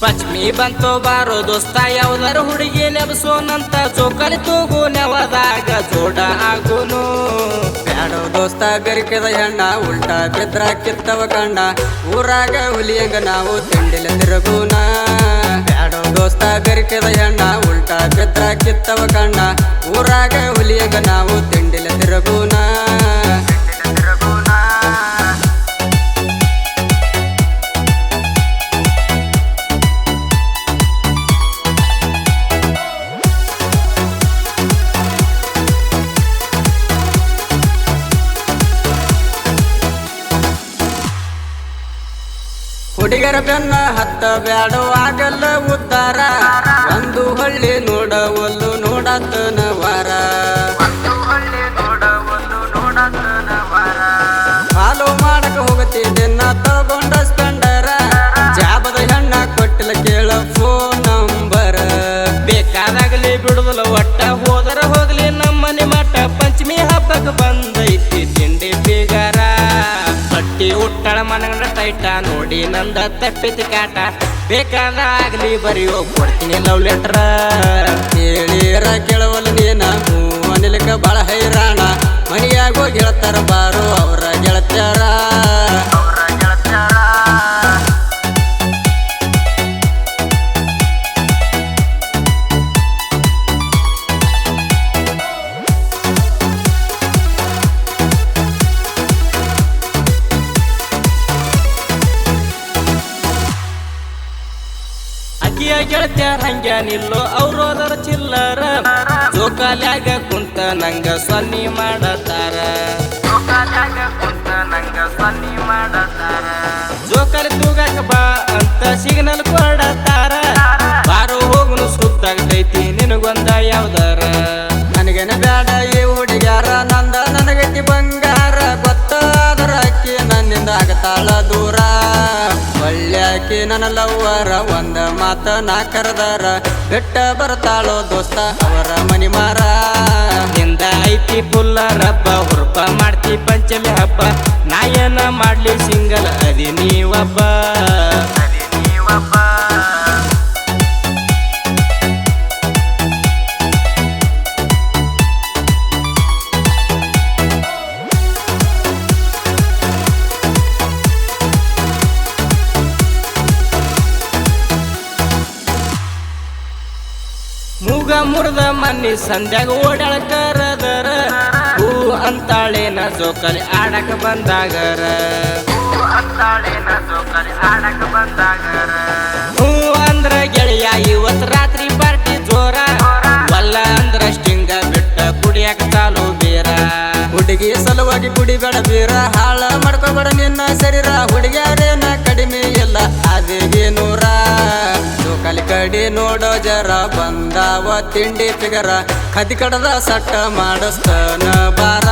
ಪಚ್ಮಿ ಬಂತು ಬಾರೋ ದೋಸ್ತ, ಯಾವ್ದಾರ ಹುಡುಗಿ ನೆಬಸೋನಂತ ಜೋಕಲಿ ತೂಗು ನೆವದಾಗ ಜೋಡ ಆಗುನು. ಬ್ಯಾಡೋ ದೋಸ್ತ, ಗರಿಕದ ಹೆಣ್ಣ, ಉಲ್ಟಾ ಬಿದ್ರ ಕಿತ್ತವ ಕಂಡ ಊರಾಗ ಹುಲಿಯಂಗ ನಾವು ತಿಂಡಿಲ ತಿರುಗುನ. ಬ್ಯಾಡೋ ದೋಸ್ತ, ಗರಿಕದ ಹೆಣ್ಣ, ಉಲ್ಟಾ ಬಿದ್ರ ಕಿತ್ತವ ಕಂಡ ಊರಾಗ ಹುಲಿಯಂಗ ನಾವು ಹುಡುಗರ ಬೆನ್ನ ಹತ್ತ ಬ್ಯಾಡವಾಗಲ್ಲ ಉದ್ದಾರ. ಒಂದು ಹಳ್ಳಿ ನೋಡವಲ್ಲು ನೋಡತನ ವಾರ. ಉಟ್ಟಳ ಮನಗಂಡ ಟೈಟ ನೋಡಿ ನಂದ ತಪ್ಪಿತ ಕಾಟ. ಬೇಕಾದಾಗಲಿ ಬರೆಯೋ ಕೊಡ್ತೀನಿ ಲವ್ ಲೆಟ್ರ ಕೇಳಿರ ಗೆಳತ್ಯಾರ ಹಂಗ್ಯ ನಿಲ್ಲೋ, ಅವ್ರು ಅದರ ಚಿಲ್ಲರ. ಜೋಕಾಲ್ಯಾಗ ಕುಂತ ನಂಗ ಸನ್ನಿ ಮಾಡತಾರ. ಜೋಕಾಲಿ ತೂಗಾಕ ಬಾ ಅಂತ ಸಿಗ್ನಲ್ ಕೊಡತಾರ. ಬಾರೋ ಹೋಗುನು ಸುತ್ತಾಗತೈತಿ. ನನ್ನ ಲವ್ವರ ಒಂದ ಮಾತ ನಾ ಕರೆದಾರ. ಬೆಟ್ಟ ಬರ್ತಾಳೋ ದೋಸ್ತ ಅವರ ಮನಿ ಮಾರ. ನಿಂದ ಐತಿ ಪುಲ್ಲ ರಬ್ಬ, ಹುರ್ಪ ಮಾಡ್ತಿ ಪಂಚಮಿ ಹಬ್ಬ. ನಾ ಏನ ಮಾಡ್ಲಿ ಸಿಂಗಲ್ ಅದಿ ನೀವಬ್ಬ. ಮೂಗ ಮುರ್ದ ಮನ್ನಿ ಸಂಧ್ಯಾಗ ಓಡಾಳ ಕರದರ ಹೂ ಅಂತಾಳೇನ ಜೋಕಲಿ ಆಡಕ ಬಂದಾಗರ. ಹೂ ಅಂದ್ರ ಗೆಳೆಯ ಇವತ್ ರಾತ್ರಿ ಪಾರ್ಟಿ ಜೋರ. ವಲ್ಲ ಅಂದ್ರ ಸ್ಟಿಂಗ ಬಿಟ್ಟ ಕುಡಿಯಾಕ ಚಾಲು ಬೇರ. ಹುಡುಗಿ ಸಲುವಾಗಿ ಕುಡಿಬೇಡ ಬೀರ. ಹಾಳ ಮಾಡ್ಕೋಬೇಡ ನಿನ್ನ ಶರೀರ. ಹುಡುಗಿಯರೇನ ಕಡಿಮೆ ಇಲ್ಲ. ಅದೇ ಜೋಕಾಲಿ ನೋಡೋ ಜರ ಬಂದಾವ ತಿಂಡಿ ಫಿಗರ ಕದಿ ಕಡದ ಸಟ್ಟ ಮಾಡಿಸ್ತಾನ ಬಾರ.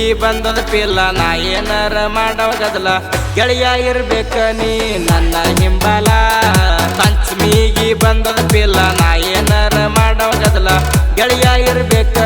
ಪಂಚಮಿಗಿ ಬಂದದ ಪಿಲ್ಲ, ನಾ ಏನಾರ ಮಾಡವಾಗದಲ್ಲ ಗದಲ. ಗೆಳೆಯ ಇರ್ಬೇಕ ನೀ ನನ್ನ ಹಿಂಬಲ. ಪಂಚಮಿಗಿ ಬಂದದ ಪಿಲ್ಲ, ನಾ ಏನಾರ ಮಾಡವಾಗದಲ್ಲ ಗದಲ. ಗೆಳೆಯ ಇರ್ಬೇಕ